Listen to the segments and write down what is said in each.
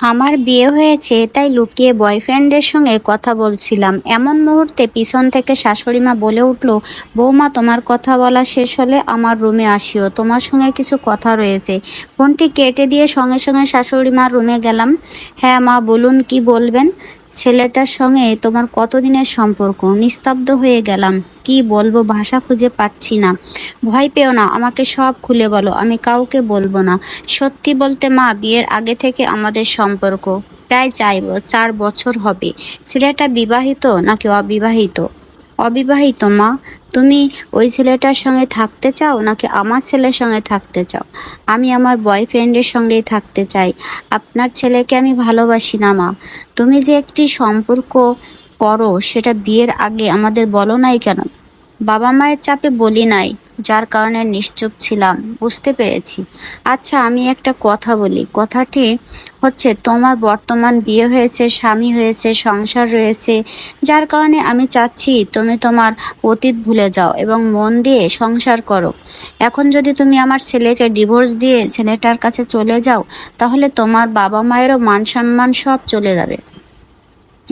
আমার বিয়ে হয়েছে, তাই লুকিয়ে বয়ফ্রেন্ডের সঙ্গে কথা বলছিলাম। এমন মুহূর্তে পিছন থেকে শাশুড়িমা বলে উঠল, বৌমা, তোমার কথা বলা শেষ হলে আমার রুমে আসিও। তোমার সঙ্গে কিছু কথা রয়েছে। ফোনটি কেটে দিয়ে সঙ্গে সঙ্গে শাশুড়িমার রুমে গেলাম। হ্যাঁ মা, বলুন কি বলবেন? ছেলেটার সঙ্গে তোমার কতদিনের সম্পর্ক? নিস্তব্ধ হয়ে গেলাম। কি বলব, ভাষা খুঁজে পাচ্ছি না। ভয় পেও না, আমাকে সব খুলে বলো, আমি কাউকে বলব না। সত্যি বলতে মা, বিয়ের আগে থেকে আমাদের সম্পর্ক। প্রায় চাই চার বছর হবে। ছেলেটা বিবাহিত নাকি অবিবাহিত? অবিবাহিত মা, তুমি ওই ছেলেটার সঙ্গে থাকতে চাও নাকি আমার ছেলের সঙ্গে থাকতে চাও? আমি আমার বয়ফ্রেন্ডের সঙ্গেই থাকতে চাই। আপনার ছেলেকে আমি ভালোবাসি না মা। তুমি যে একটি সম্পর্ক করো, সেটা বিয়ের আগে আমাদের বলো নাই কেন? বাবা মায়ের চাপে বলি নাই, যার কারণে নিশ্চুপ ছিলাম, বুঝতে পেরেছি। আচ্ছা আমি একটা কথা বলি। কথাটি হচ্ছে, তোমার বর্তমান বিয়ে হয়েছে, স্বামী হয়েছে, সংসার রয়েছে, যার কারণে আমি চাচ্ছি তুমি তোমার অতীত ভুলে যাও এবং মন দিয়ে সংসার করো। এখন যদি তুমি আমার ছেলেকে ডিভোর্স দিয়ে ছেলেটার কাছে চলে যাও, তাহলে তোমার বাবা মায়েরও মান সম্মান সব চলে যাবে।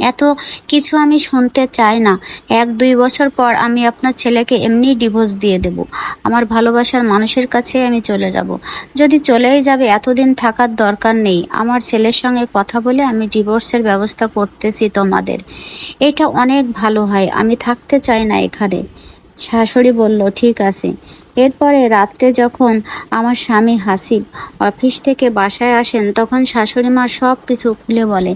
এত কিছু আমি শুনতে চাই না। এক, দুই বছর পর আমি আপনার ছেলেকে এমনি ডিভোর্স দিয়ে দেব। আমার ভালোবাসার মানুষের কাছে আমি চলে যাব। যদি চলেই যাবে, এতদিন থাকার দরকার নেই। আমার ছেলের সঙ্গে কথা বলে আমি ডিভোর্সের ব্যবস্থা করতেছি তোমাদের। এটা অনেক ভালো হয়। আমি থাকতে চাই না এখানে। শাশুড়ি বলল, ঠিক আছে। এরপরে রাত্রে যখন আমার স্বামী হাসিব অফিস থেকে বাসায় আসেন, তখন শাশুড়ি মা সব কিছু খুলে বলে,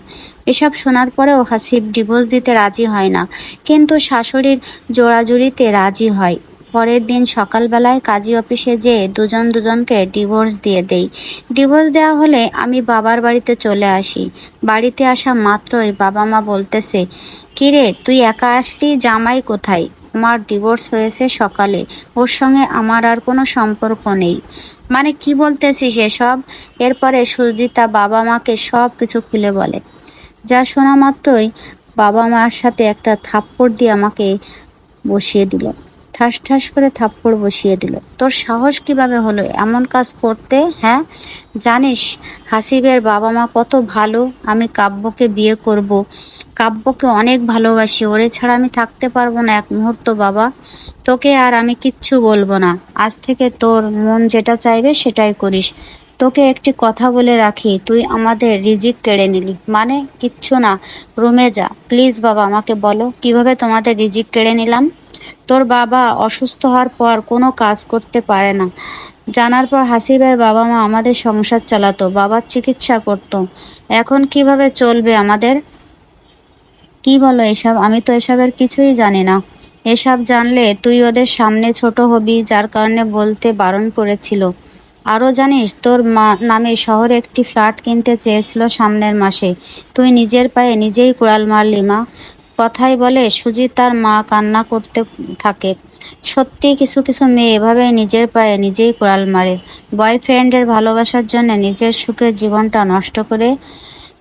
এসব শোনার পরেও হাসিব ডিভোর্স দিতে রাজি হয় না। কিন্তু শাশুড়ির জোড়াজুড়িতে রাজি হয়। পরের দিন সকালবেলায় কাজী অফিসে যেয়ে দুজন দুজনকে ডিভোর্স দিয়ে দেই। ডিভোর্স দেওয়া হলে আমি বাবার বাড়িতে চলে আসি। বাড়িতে আসা মাত্রই বাবা মা বলতেছে, কিরে, তুই একা আসলি? জামাই কোথায়? আমার ডিভোর্স হয়েছে সকালে। ওর সঙ্গে আমার আর কোনো সম্পর্ক নেই। মানে কি বলতেছিস এসব? এরপরে সুজিতা বাবা মাকে সব কিছু খুলে বলে। যা শোনা মাত্রই বাবা মার সাথে একটা থাপ্পড় দিয়ে আমাকে বসিয়ে দিল। ঠাস ঠাস করে থাপ্পড় বসিয়ে দিল। তোর সাহস কীভাবে হলো? এমন কাজ করতে হ্যাঁ? জানিস, হাসিবের বাবা মা কত ভালো। আমি কাব্যকে বিয়ে করব। কাব্যকে অনেক ভালোবাসি। ওরে ছাড়া আমি থাকতে পারব না এক মুহূর্ত, বাবা। তোকে আর আমি কিচ্ছু বলব না। আজ থেকে তোর মন যেটা চাইবে সেটাই করিস। তোকে একটি কথা বলে রাখি, তুই আমাদের রিজিক কেড়ে নিলি। মানে কিচ্ছু না। রুমে যা। প্লিজ বাবা, আমাকে বলো, কীভাবে তোমাদের রিজিক কেড়ে নিলাম? তোর বাবা অসুস্থ হওয়ার পর কোনো কাজ করতে পারে না। জানার পর হাসিবের বাবা মা আমাদের সংসার চালাতো, বাবার চিকিৎসা করতো। এখন কীভাবে চলবে আমাদের? কি বলো এসব? আমি তো এসবের কিছুই জানি না। এসব জানলে তুই ওদের সামনে ছোট হবি, যার কারণে বলতে বারণ করেছিল। আরও জানিস, তোর মা নামে শহরে একটি ফ্ল্যাট কিনতে চেয়েছিল সামনের মাসে। তুই নিজের পায়ে নিজেই কুড়াল মারলি, মা। কথাই বলে, সুজিত তার মা কান্না করতে থাকে। সত্যি কিছু কিছু মেয়ে এভাবে নিজের পায়ে নিজেই কোড়াল মারে। বয়ফ্রেন্ডের ভালোবাসার জন্য নিজের সুখের জীবনটা নষ্ট করে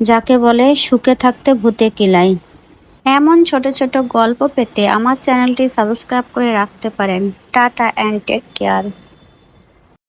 যাকে বলে, সুখে থাকতে ভূতে কিলাই। এমন ছোট ছোট গল্প পেতে আমার চ্যানেলটি সাবস্ক্রাইব করে রাখতে পারেন। Tata and take care.